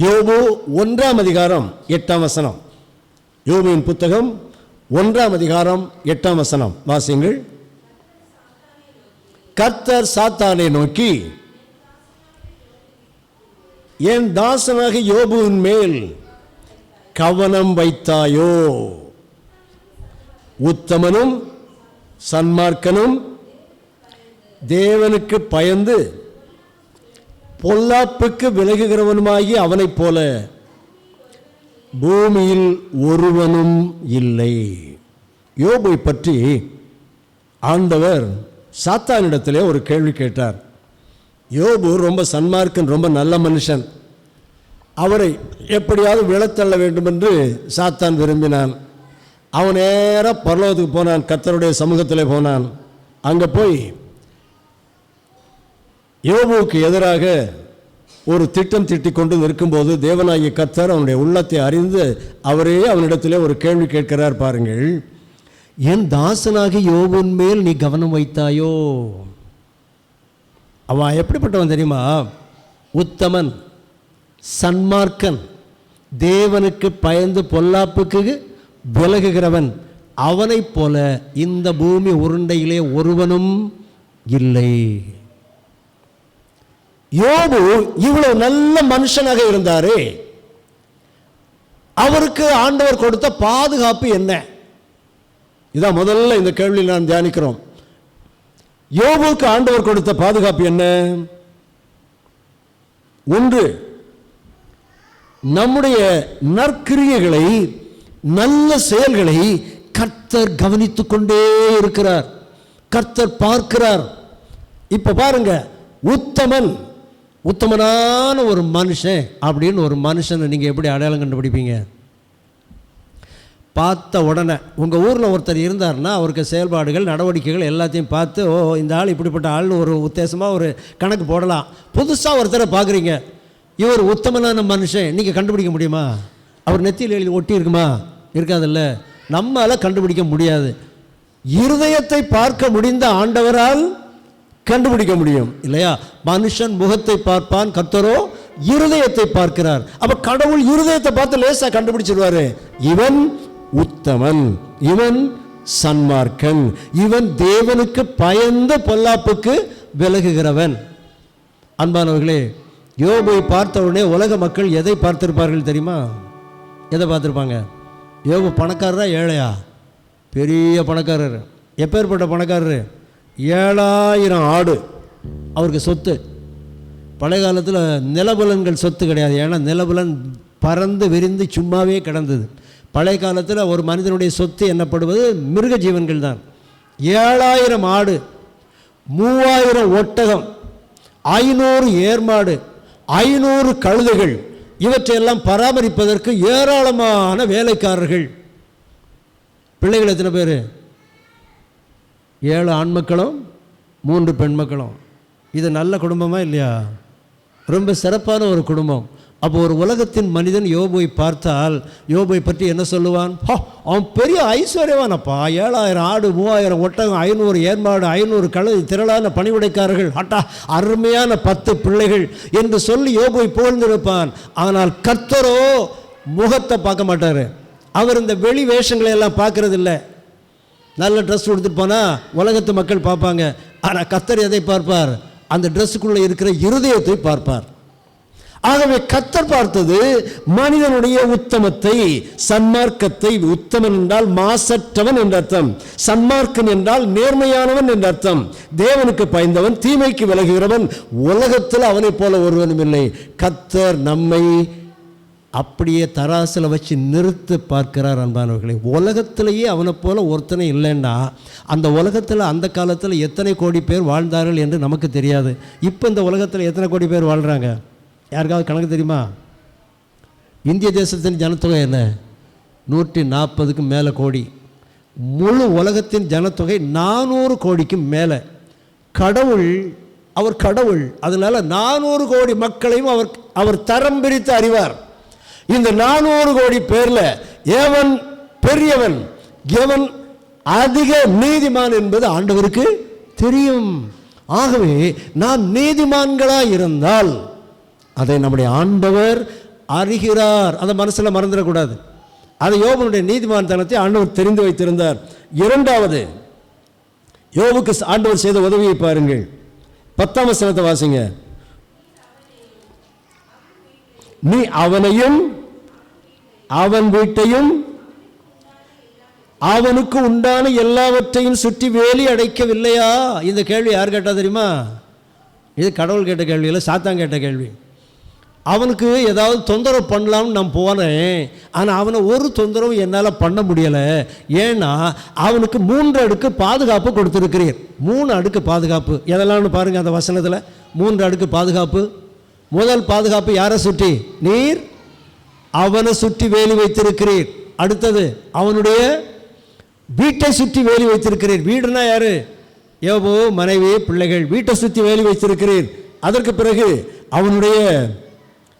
யோபு ஒன்றாம் அதிகாரம் எட்டாம் வசனம். யோபுவின் புத்தகம் ஒன்றாம் அதிகாரம் எட்டாம் வசனம். வாசிங்கள் கர்த்தர் சாத்தானை நோக்கி என் தாசனாக யோபுவின் மேல் கவனம் வைத்தாயோ? உத்தமனும் சன்மார்க்கனும் தேவனுக்கு பயந்து பொல்லாப்புக்கு விலகுகிறவனுமாகி அவனைப் போல பூமியில் ஒருவனும் இல்லை. யோபை பற்றி ஆண்டவர் சாத்தானிடத்திலே ஒரு கேள்வி கேட்டார். யோபு ரொம்ப சன்மார்க்கன் ரொம்ப நல்ல மனுஷன். அவரை எப்படியாவது விழத்தள்ள வேண்டும் என்று சாத்தான் விரும்பினான். அவன் நேராக பரலோகத்துக்கு போனான் கத்தருடைய சமூகத்தில் போனான். அங்கே போய் யோபுவுக்கு எதிராக ஒரு திட்டம் திட்டிக் கொண்டு இருக்கும்போது தேவனாகிய கத்தர் அவனுடைய உள்ளத்தை அறிந்து அவரே அவனிடத்திலே ஒரு கேள்வி கேட்கிறார் பாருங்கள். என் தாசனாகி யோபுன் மேல் நீ கவனம் வைத்தாயோ? அவன் எப்படிப்பட்டவன் தெரியுமா? உத்தமன் சன்மார்க்கன் தேவனுக்கு பயந்து பொல்லாப்புக்கு விலகுகிறவன். அவனைப் போல இந்த பூமி உருண்டையிலே ஒருவனும் இல்லை. யோபு இவ்வளவு நல்ல மனுஷனாக இருந்தாரே. அவருக்கு ஆண்டவர் கொடுத்த பாதுகாப்பு என்ன? இதான் முதல்ல இந்த கேள்வியில் நாம் தியானிக்கிறோம். யோபுக்கு ஆண்டவர் கொடுத்த பாதுகாப்பு என்ன? ஒன்று நம்முடைய நற்கிரியைகளை நல்ல செயல்களை கர்த்தர் கவனித்துக் கொண்டே இருக்கிறார். கர்த்தர் பார்க்கிறார். இப்ப பாருங்க உத்தமன். உத்தமனான ஒரு மனுஷன் அப்படின்னு ஒரு மனுஷனை நீங்கள் எப்படி அடையாளம் கண்டுபிடிப்பீங்க? பார்த்த உடனே உங்கள் ஊரில் ஒருத்தர் இருந்தார்னா அவருக்கு செயல்பாடுகள் நடவடிக்கைகள் எல்லாத்தையும் பார்த்து ஓ இந்த ஆள் இப்படிப்பட்ட ஆள்னு ஒரு உத்தேசமாக ஒரு கணக்கு போடலாம். புதுசாக ஒருத்தரை பார்க்குறீங்க. இவர் உத்தமனான மனுஷன். நீங்கள் கண்டுபிடிக்க முடியுமா? அவர் நெத்தியில் எழுதி ஒட்டி இருக்குமா? இருக்காதுல்ல. நம்மளால் கண்டுபிடிக்க முடியாது. இருதயத்தை பார்க்க முடிந்த ஆண்டவரால் கண்டுபிடிக்க முடியும். இல்லையா? மனுஷன் முகத்தை பார்ப்பான் கர்த்தரோ இருதயத்தை பார்க்கிறார். அப்ப கடவுள் இருதயத்தை பார்த்து லேசா கண்டுபிடிச்சிருவாரு. இவன் உத்தமன் இவன் சன்மார்க்கன் இவன் தேவனுக்கு பயந்த பொல்லாப்புக்கு விலகுகிறவன். அன்பானவர்களே யோபை பார்த்த உடனே உலக மக்கள் எதை பார்த்திருப்பார்கள் தெரியுமா? எதை பார்த்துருப்பாங்க? யோபு பணக்காரரா ஏழையா? பெரிய பணக்காரர். எப்பேற்பட்ட பணக்காரர்? ஏழாயிரம் ஆடு. அவருக்கு சொத்து. பழைய காலத்தில் நிலபுலன்கள் சொத்து கிடையாது. ஏன்னா நிலபுலன் பறந்து விரிந்து சும்மாவே கிடந்தது. பழைய காலத்தில் ஒரு மனிதனுடைய சொத்து என்னப்படுவது மிருக ஜீவன்கள் தான். ஏழாயிரம் ஆடு மூவாயிரம் ஒட்டகம் ஐநூறு ஏர்மாடு ஐநூறு கழுதுகள் இவற்றையெல்லாம் பராமரிப்பதற்கு ஏராளமான வேலைக்காரர்கள். பிள்ளைகள் எத்தனை பேர்? ஏழு ஆண் மக்களும் மூன்று பெண் மக்களும் இது நல்ல குடும்பமாக இல்லையா? ரொம்ப சிறப்பான ஒரு குடும்பம். அப்போ ஒரு உலகத்தின் மனிதன் யோபுவை பார்த்தால் யோபுவை பற்றி என்ன சொல்லுவான்? "ஹா, அவன் பெரிய ஐஸ்வர்யவானப்பா. ஏழாயிரம் ஆடு மூவாயிரம் ஒட்டகம் ஐநூறு ஏற்பாடு ஐநூறு கழுது திரளான பணிவுடைக்காரர்கள். அட்டா அருமையான பத்து பிள்ளைகள் என்று சொல்லி யோபுவை புகழ்ந்திருப்பான். ஆனால் கர்த்தரோ முகத்தை பார்க்க மாட்டார். அவர் இந்த வெளி வேஷங்களை எல்லாம் பார்க்கறதில்லை. நல்ல ட்ரெஸ் கொடுத்துட்டு போனால் உலகத்து மக்கள் பார்ப்பாங்க. ஆனால் கத்தர் எதை பார்ப்பார்? அந்த ட்ரெஸ்ஸுக்குள்ளே இருக்கிற இருதயத்தை பார்ப்பார். ஆகவே கத்தர் பார்த்தது மனிதனுடைய உத்தமத்தை சன்மார்க்கத்தை உத்தமன் என்றால் மாசற்றவன் என்ற அர்த்தம். சன்மார்க்கன் என்றால் நேர்மையானவன் என்ற அர்த்தம். தேவனுக்கு பயந்தவன் தீமைக்கு விலகுகிறவன் உலகத்தில் அவனைப் போல ஒருவனும் இல்லை கத்தர் நம்மை அப்படியே தராசில் வச்சு நிறுத்து பார்க்கிறார் அன்பானவர்களே. உலகத்திலேயே அவனை போல ஒருத்தனை இல்லைன்னா அந்த உலகத்தில் அந்த காலத்தில் எத்தனை கோடி பேர் வாழ்ந்தார்கள் என்று நமக்கு தெரியாது. இப்போ இந்த உலகத்தில் எத்தனை கோடி பேர் வாழ்கிறாங்க யாருக்காவது கணக்கு தெரியுமா? இந்திய தேசத்தின் ஜனத்தொகை என்ன? நூற்றி நாற்பதுக்கு மேலே கோடி. முழு உலகத்தின் ஜனத்தொகை நானூறு கோடிக்கும் மேலே. கடவுள் அவர் கடவுள். அதனால நானூறு கோடி மக்களையும் அவர் அவர் தரம் பிரித்து அறிவார். இந்த நானூறு கோடி பேரில் எவன் பெரியவன் எவன் அதிக நீதிமான் என்பது ஆண்டவருக்கு தெரியும். ஆகவே நாம் நீதிமான்களாக இருந்தால் அதை நம்முடைய ஆண்டவர் அறிகிறார். அதை மனசில் மறந்துடக்கூடாது. அதை யோபனுடைய நீதிமான்தனத்தை ஆண்டவர் தெரிந்து வைத்திருந்தார். இரண்டாவது யோபுக்கு ஆண்டவர் செய்த உதவியை பாருங்கள். பத்தாம் வசனத்தை வாசிங்க. நீ அவனையும் அவன் வீட்டையும் அவனுக்கு உண்டான எல்லாவற்றையும் சுற்றி வேலி அடைக்கவில்லையா? இந்த கேள்வி யார் கேட்டால் தெரியுமா? இது கடவுள் கேட்ட கேள்வி இல்லை சாத்தான் கேட்ட கேள்வி. அவனுக்கு ஏதாவது தொந்தரவு பண்ணலாம்னு நான் போனேன் ஆனால் அவனை ஒரு தொந்தரவும் என்னால் பண்ண முடியலை. ஏன்னா அவனுக்கு மூன்று அடுக்கு பாதுகாப்பு கொடுத்துருக்கிறீர். மூணு அடுக்கு பாதுகாப்பு. எதெல்லாம்னு பாருங்கள் அந்த வசனத்தில். மூன்று அடுக்கு பாதுகாப்பு. முதல் பாதுகாப்பு யாரை சுற்றி? நீர். அவனை சுற்றி வேலி வைத்திருக்கிறீர். அடுத்தது அவனுடைய வீட்டை சுற்றி வேலி வைத்திருக்கிறீர். வீடுனா யாரு? ஏவோ மனைவி பிள்ளைகள் வீட்டை சுற்றி வேலி வைத்திருக்கிறீர். அதற்கு பிறகு அவனுடைய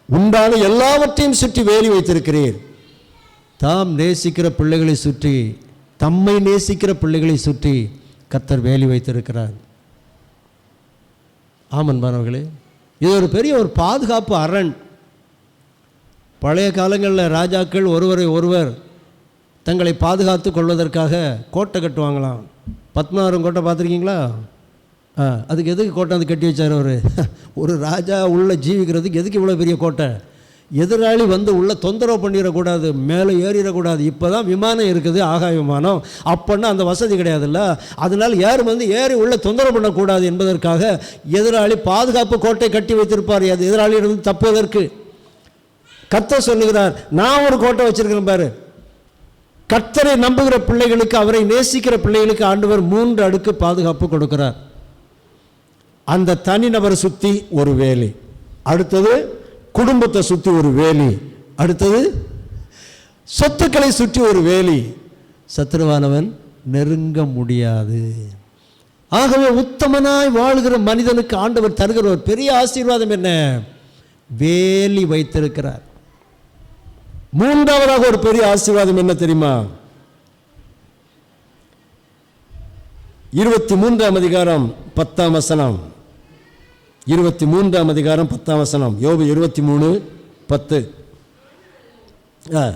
உண்டான எல்லாவற்றையும் சுற்றி வேலி வைத்திருக்கிறீர். தாம் நேசிக்கிற பிள்ளைகளை சுற்றி தம்மை நேசிக்கிற பிள்ளைகளை சுற்றி கத்தர் வேலி வைத்திருக்கிறார். ஆமன்பானவர்களே இது ஒரு பெரிய ஒரு பாதுகாப்பு அரண். பழைய காலங்களில் ராஜாக்கள் ஒருவரை ஒருவர் தங்களை பாதுகாத்து கொள்வதற்காக கோட்டை கட்டுவாங்களாம். பத்மநாபம் கோட்டை பார்த்துருக்கீங்களா? ஆ அதுக்கு எதுக்கு கோட்டை வந்து கட்டி வச்சார் அவர்? ஒரு ராஜா உள்ளே ஜீவிக்கிறதுக்கு எதுக்கு இவ்வளோ பெரிய கோட்டை? எதிராளி வந்து உள்ளே தொந்தரவு பண்ணிடக்கூடாது மேலே ஏறிடக்கூடாது. இப்போ தான் விமானம் இருக்குது ஆகாய விமானம். அப்போன்னா அந்த வசதி கிடையாதுல்ல. அதனால் யாரும் வந்து ஏறி உள்ளே தொந்தரவு பண்ணக்கூடாது என்பதற்காக எதிராளி பாதுகாப்பு கோட்டை கட்டி வைத்திருப்பார். அது எதிராளியிடம் தப்புவதற்கு. கத்த சொல்லுகிறார் நான் ஒரு கோட்டை வச்சிருக்கிறேன் பாரு. கர்த்தரை நம்புகிற பிள்ளைகளுக்கு அவரை நேசிக்கிற பிள்ளைகளுக்கு ஆண்டவர் மூன்று அடுக்கு பாதுகாப்பு கொடுக்கிறார். அந்த தனிநபரை சுற்றி ஒரு வேலை. அடுத்தது குடும்பத்தை சுற்றி ஒரு வேலி. அடுத்தது சொத்துக்களை சுற்றி ஒரு வேலி. சத்துருவானவன் நெருங்க முடியாது. ஆகவே உத்தமனாய் வாழ்கிற மனிதனுக்கு ஆண்டவர் தருகிற ஒரு பெரிய ஆசீர்வாதம் என்ன? வேலி வைத்திருக்கிறார். மூன்றாவதாக ஒரு பெரிய ஆசீர்வாதம் என்ன தெரியுமா? இருபத்தி மூன்றாம் அதிகாரம் பத்தாம் வசனம். இருபத்தி மூன்றாம் அதிகாரம் பத்தாம் வசனம். யோபு இருபத்தி மூணு பத்து. ஆ.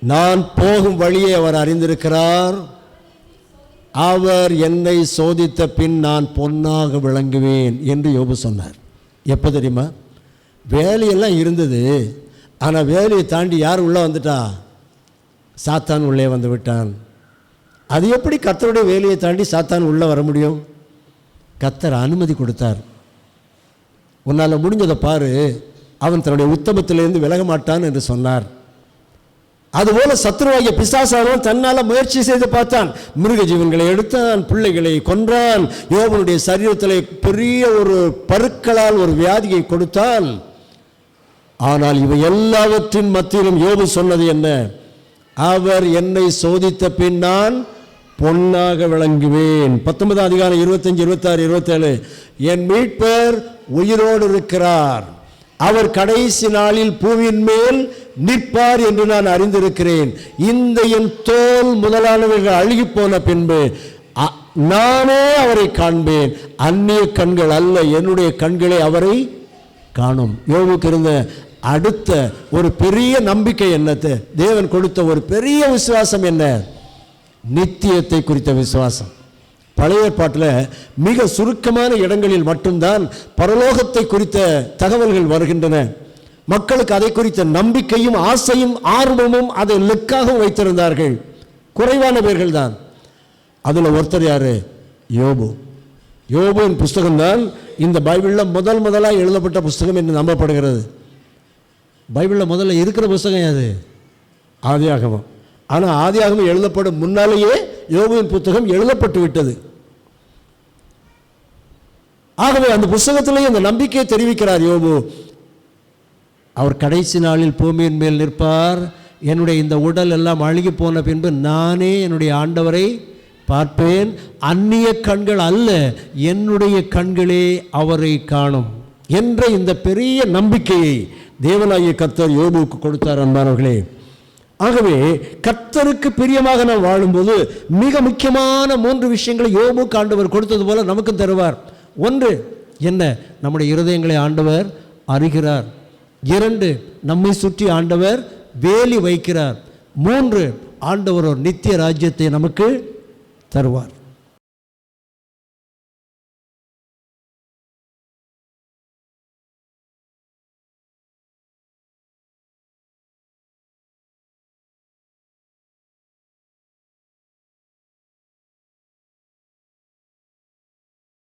நான் போகும் வழியை அவர் அறிந்திருக்கிறார். அவர் என்னை சோதித்த பின் நான் பொன்னாக விளங்குவேன் என்று யோபு சொன்னார். எப்போ தெரியுமா? வேலையெல்லாம் இருந்தது. ஆனால் வேலையை தாண்டி யார் உள்ளே வந்துட்டா? சாத்தான் உள்ளே வந்து விட்டான். அது எப்படி கத்தருடைய வேலையை தாண்டி சாத்தான் உள்ளே வர முடியும்? கத்தர் அனுமதி கொடுத்தார். உன்னால் முடிஞ்சதை பாரு. அவன் தன்னுடைய உத்தமத்திலிருந்து விலக மாட்டான் என்று சொன்னார். அதுபோல சத்ருவாகிய பிசாசானவன் தன்னால் முயற்சி செய்து பார்த்தான். மிருக ஜீவன்களை எடுத்தான் பிள்ளைகளை கொன்றான். யோகனுடைய சரீரத்தில் பெரிய ஒரு பருக்களால் ஒரு வியாதியை கொடுத்தான். ஆனால் இவை எல்லாவற்றின் மத்தியிலும் யோபு சொன்னது என்ன? அவர் என்னை சோதித்த பின் நான் பொன்னாக விளங்குவேன். பத்தொன்பதாம் அதிகாரம் இருபத்தஞ்சி இருபத்தாறு இருபத்தேழு. என் மீட்பர் உயிரோடு இருக்கிறார். அவர் கடைசி நாளில் பூவின் மேல் நிற்பார் என்று நான் அறிந்திருக்கிறேன். இந்த என் தோல் முதலானவர்கள் அழுகி போன பின்பு அ- நானே அவரை காண்பேன். அந்நிய கண்கள் அல்ல என்னுடைய கண்களே அவரை காணும். யோகுக்கு இருந்த அடுத்த ஒரு பெரிய நம்பிக்கை என்னது? தேவன் கொடுத்த ஒரு பெரிய விசுவாசம் என்ன? நித்தியத்தை குறித்த விசுவாசம். பழைய ஏற்பாட்டில் மிக சுருக்கமான இடங்களில் மட்டும்தான் பரலோகத்தை குறித்த தகவல்கள் வருகின்றன. மக்களுக்கு அதை குறித்த நம்பிக்கையும் ஆசையும் ஆர்வமும் அதை லெக்காகவும் வைத்திருந்தார்கள். குறைவான பேர்கள் தான். அதில் ஒருத்தர் யாரு? யோபு. யோபுவின் புஸ்தகம்தான் இந்த பைபிளில் முதல் முதலாக எழுதப்பட்ட புஸ்தகம் என்று நம்பப்படுகிறது. பைபிளில் முதல்ல இருக்கிற புஸ்தகம் அது ஆதியாகமம். ஆனால் ஆதியாகமம் எழுதப்படும் முன்னாலேயே யோபுவின் புத்தகம் எழுதப்பட்டு விட்டது. ஆகவே அந்த புஸ்தகத்திலேயே அந்த நம்பிக்கையை தெரிவிக்கிறார் யோபு. அவர் கடைசி நாளில் பூமியின் மேல் நிற்பார். என்னுடைய இந்த உடல் எல்லாம் அழுகி போன பின்பு நானே என்னுடைய ஆண்டவரை பார்ப்பேன். அந்நிய கண்கள் அல்ல என்னுடைய கண்களே அவரை காணும் என்ற இந்த பெரிய நம்பிக்கையை தேவனாகிய கர்த்தர் யோபுவுக்கு கொடுத்தார் அன்பானவர்களே. ஆகவே கர்த்தருக்கு பிரியமாக நாம் வாழும்போது மிக முக்கியமான மூன்று விஷயங்களை யோபுக்கு ஆண்டவர் கொடுத்தது போல நமக்கும் தருவார். ஒன்று என்ன? நம்முடைய இருதயங்களை ஆண்டவர் அறிகிறார். இரண்டு நம்மை சுற்றி ஆண்டவர் வேலி வைக்கிறார். மூன்று ஆண்டவர் ஒரு நித்திய ராஜ்யத்தை நமக்கு தருவார்.